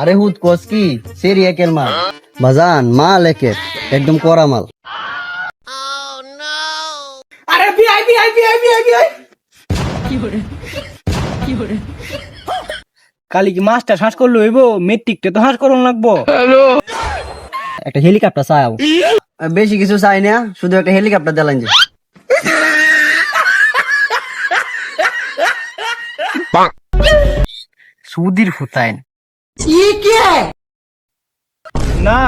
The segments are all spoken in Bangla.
আরে হুদ কস কি? সেরি একের মাল। বাজান মাল একের একদম করা মাল। আরে বিআই বিআই বিআই বিআই বিআই কালি কি মাস্টার শ্বাস করলে হইব? মেট্রিকটা তো হাস করুন লাগবো। একটা হেলিকপ্টার চাও বেশি কিছু চাই না শুধু একটা হেলিকপ্টার দিলেন যে। সুদির ফুতাইন না।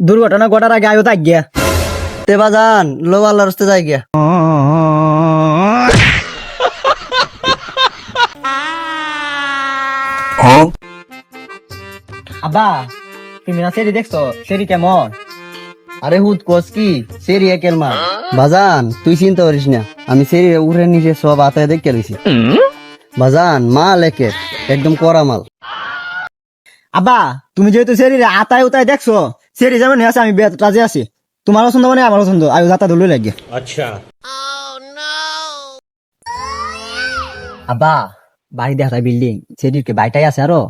দুর্ঘটনা ঘটার আগে আয়ো তাক গিয়া। তে বাজান লো আল্লাহর রাস্তে যাই গিয়া। আবা তুমি না সেরি দেখছ? সেরি কেমন? আরে হুদ কস কি? সেরি একের মাল বাজান তুই চিন্তা করিস না। আমি সেরি উড়ে নিচে সব আতায় দেখে লইছি। বাজান মাল একের একদম করা মাল। আবা তুমি যেহেতু সেরি আতায় উতায় দেখছ সেরি যেমন আছে আমি রাজে আছি। তোমার পছন্দ মানে আমার পছন্দ আমি যাতা ধরলে লাগে আচ্ছা। আবা বাড়ি দেখা বিল্ডিং সেরির কে বাইটাই আছে আরও।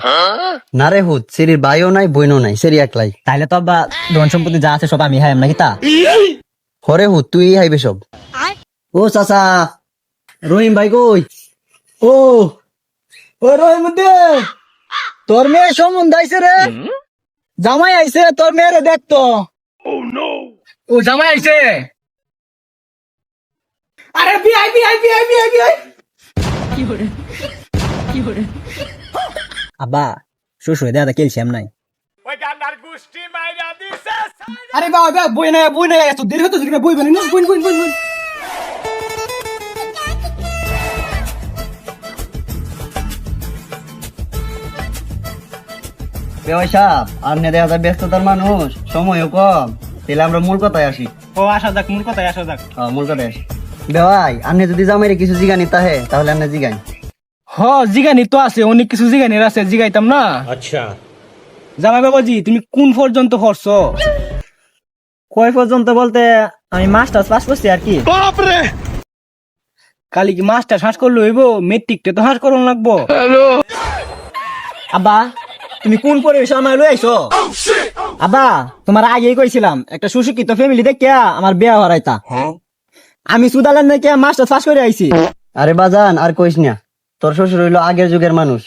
না রে হুদ সেরির বাইও নাই বইনও নাই সেরি একলাই। তাইলে তো আবা ধন সম্পত্তি যা আছে সব আমি হাইম নাকি তা? হরে হুদ তুই হাইবে সব। ও চাচা রহিম ভাই কই? ও ও রহিম দে তোর মেয়ে সম্বন্ধ আইছে রে। জামাই আইছে তোর মেয়েরে দেখতো ও জামাই আইছে। আরে বিআই বিআই বিআই বিআই বিআই আব্বা শ্বশুর দাদা ক্যালসিয়াম নাই। আরে বাবা বাবা বই না বই না এত দেরি হতো বই বানি না বই বই বই বই। আপনি দেখা যায় ব্যস্ততার মানুষ সময়ও কম। তাহলে আমরা মূল কথায় আসি। ও আসা যাক মূল কথায় আসা যাক। হ্যাঁ মূল কথায় আসি। বেওয়াই আপনি যদি কিছু জিগানি তাহে তাহলে আপনি হ জিগানি তো আছে অনেক কিছু জিগানির আছে জিগাইতাম না? আচ্ছা। জামাই বাবাজি তুমি কোন পর্যন্ত পড়ছো? কয় পর্যন্ত বলতে আমি মাস্টার্স পাস করছি আর কি। কালি কি মাস্টার হাস করলে হইব? মেট্রিকটা তো হাস করুন লাগবো। হ্যালো! আব্বা তুমি কোন পরিবেশ আমায় লই আইছো? আবা তোমার আগেই কইছিলাম একটা সুশিক্ষিত ফ্যামিলি দেখে আমার বিয়া হওয়ার আইতা। হ্যাঁ। আমি সুদালান নাকি মাস্টার পাস করে আইছি। আরে বাজান আর কইস না তোর শ্বশুর হইল আগের যুগের মানুষ।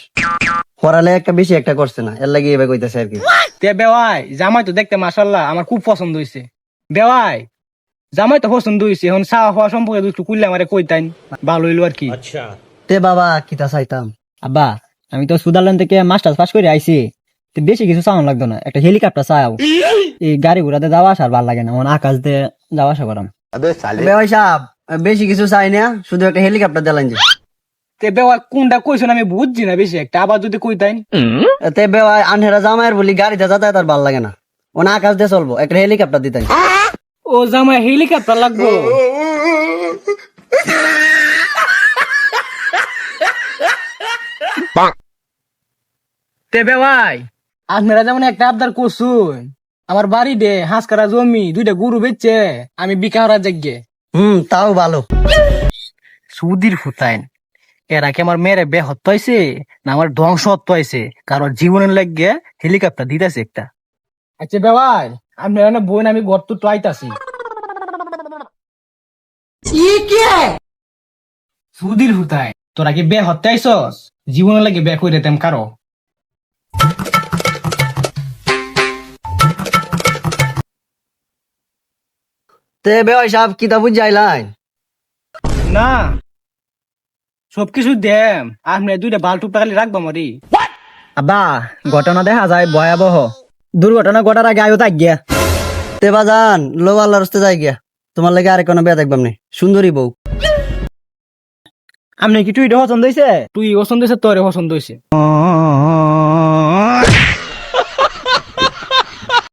পড়ালেখা বেশি একটা করছে না এর লাগে এবার কইতাছে আর কি। তে বেওয়াই জামাই তো দেখতে মাশাল্লাহ আমার খুব পছন্দ হইছে। বেওয়াই জামাই তো পছন্দ হইছে এখন চা হওয়া সম্পর্কে দুটো কুললে আমারে কইতাইন ভালো হইল আর কি। আচ্ছা। তে বাবা কিতা চাইতাম? আব্বা আমি তো সুদারল্যান্ড থেকে মাস্টার্স পাস করে আইছি। তো বেশি কিছু চাওয়ান লাগতো না। একটা হেলিকপ্টার চাও। এই গাড়ি ঘোড়াতে যাওয়া আসার ভালো লাগে না। আমার আকাশ দিয়ে যাওয়া আসা করাম সাহেব বেশি কিছু চাই না। শুধু একটা হেলিকপ্টার দিলেন যে তে বেওয়াই কোনটা কইছেন আমি বুঝছি না বেশি একটা। আবার যদি কইতাইন তে বেওয়াই আনহেরা জামাইয়ের বলি গাড়িতে যাতায়াত আর ভালো লাগে না। ওনা আকাশ দিয়ে চলবো একটা হেলিকপ্টার দিতেন। ও জামাই হেলিকপ্টার লাগবো। তে বেওয়াই আপনারা যেমন একটা আবদার করছুন আমার বাড়ি দে হাঁস কারা জমি দুইটা গরু বেচছে আমি বিকা হওয়ার জাগে হুম তাও ভালো। সুদির ফুতাইন এরা কি আমার মেয়েরে বে হত্যা হয়েছে না আমার ধ্বংস হত্যা হয়েছে কারণ জীবনের লাগিয়ে হেলিকপ্টার দিতেছে একটা। আচ্ছা বেবাই আমি না বোন আমি গর্ত ট্রাইতাছি সুদির ফুতাই তোরা কি বে হত্যা হয়েছস জীবনের লাগে বে করে দিতাম কারও। তে বেওয়াই সাহেব কিতা বুঝ যাইলাই না। সবকিছু দেম। আপনি দুইটা বাল্টু টাকালি রাখব মরি। আব্বা ঘটনা দেখা যায় ভয়াবহ। দুর্ঘটনা ঘটার আগে আয়ো তাক গিয়া। তে বাজান লো আল্লাহর রাস্তে যাই গিয়া। তোমার লাগে আর কোনো বিয়া দেখবাম নি। সুন্দরী বউ। আপনি কি তুই পছন্দ হয়েছে তুই পছন্দ হয়েছে তোরে পছন্দ হয়েছে